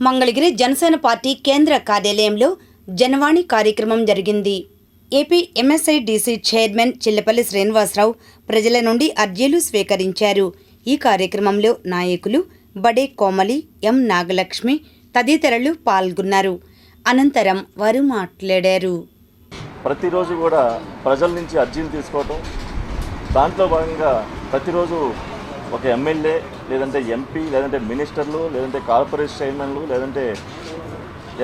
Mangalagiri Janasena party కేంద్ర కార్యాలయంలో జనవాణి కార్యక్రమం జరిగింది. AP MSIDC chairman Chillapalli Srinivasarao ప్రజల నుండి అర్జీలు స్వీకరించారు. ఈ కార్యక్రమంలో నాయకులు బడే కోమలి ఎం నాగలక్ష్మి తదితరులు పాల్గొన్నారు. అనంతరం వారు మాట్లాడారు. ప్రతిరోజు కూడా ప్రజల నుంచి అర్జీలు తీసుకోవటం దాంట్లో భాగంగా ప్రతిరోజు ఒక ఎమ్మెల్యే లేదంటే ఎంపీ లేదంటే మినిస్టర్లు లేదంటే కార్పొరేషన్ చైర్మన్లు లేదంటే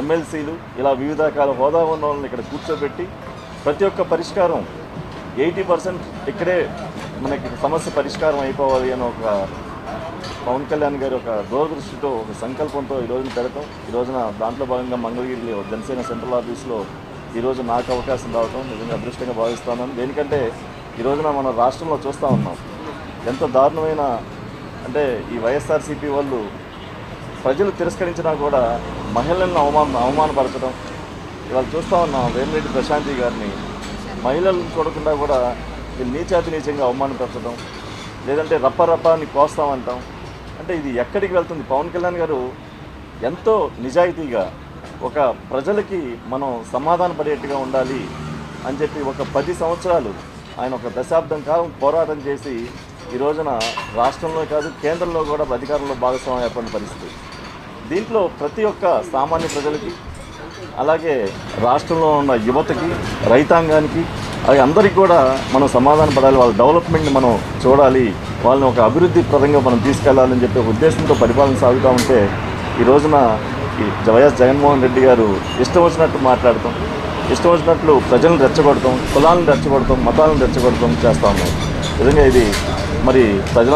ఎమ్మెల్సీలు ఇలా వివిధ రకాల హోదా ఉన్న వాళ్ళని ఇక్కడ కూర్చోబెట్టి ప్రతి ఒక్క పరిష్కారం ఎయిటీ పర్సెంట్ ఇక్కడే మనకి సమస్య పరిష్కారం అయిపోవాలి అని ఒక పవన్ కళ్యాణ్ గారి ఒక దూరదృష్టితో ఒక సంకల్పంతో ఈ రోజున పెడతాం. ఈ రోజున దాంట్లో భాగంగా మంగళగిరిలో జనసేన సెంట్రల్ ఆఫీస్లో ఈరోజు నాకు అవకాశం రావటం నిజంగా అదృష్టంగా భావిస్తున్నాను దేనికంటే ఈ రోజున మన రాష్ట్రంలో చూస్తూ ఉన్నాం. ఎంత దారుణమైన అంటే ఈ వైఎస్ఆర్సీపీ వాళ్ళు ప్రజలు తిరస్కరించినా కూడా మహిళలను అవమాన అవమానపరచడం. ఇవాళ చూస్తూ ఉన్నాం వేమిరెడ్డి ప్రశాంతి గారిని. మహిళలను చూడకుండా కూడా వీళ్ళు నీచాతి నీచంగా అవమానపరచడం. లేదంటే రప్ప రప్ప అని కోస్తామంటాం. అంటే ఇది ఎక్కడికి వెళ్తుంది? పవన్ కళ్యాణ్ గారు ఎంతో నిజాయితీగా ఒక ప్రజలకి మనం సమాధాన పడేట్టుగా ఉండాలి అని చెప్పి ఒక పది సంవత్సరాలు ఆయన ఒక దశాబ్దం కాలం పోరాటం చేసి ఈ రోజున రాష్ట్రంలో కాదు కేంద్రంలో కూడా అధికారంలో భాగస్వామ్యం ఏర్పడిన పరిస్థితి. దీంట్లో ప్రతి ఒక్క సామాన్య ప్రజలకి అలాగే రాష్ట్రంలో ఉన్న యువతకి రైతాంగానికి అవి అందరికీ కూడా మనం సమాధాన పడాలి వాళ్ళ డెవలప్మెంట్ని మనం చూడాలి వాళ్ళని ఒక అభివృద్ధి పరంగా మనం తీసుకెళ్ళాలని చెప్పి ఒక ఉద్దేశంతో పరిపాలన సాగుతూ ఉంటే ఈ రోజున వైఎస్ జగన్మోహన్ రెడ్డి గారు ఇష్టం వచ్చినట్టు మాట్లాడతాం ఇష్టం వచ్చినట్లు ప్రజలను రెచ్చగొడతాం కులాలను రెచ్చగొడతాం మతాలను రెచ్చగొడతాం చేస్తూ ఉన్నాం. నిజంగా ఇది మరి ప్రజల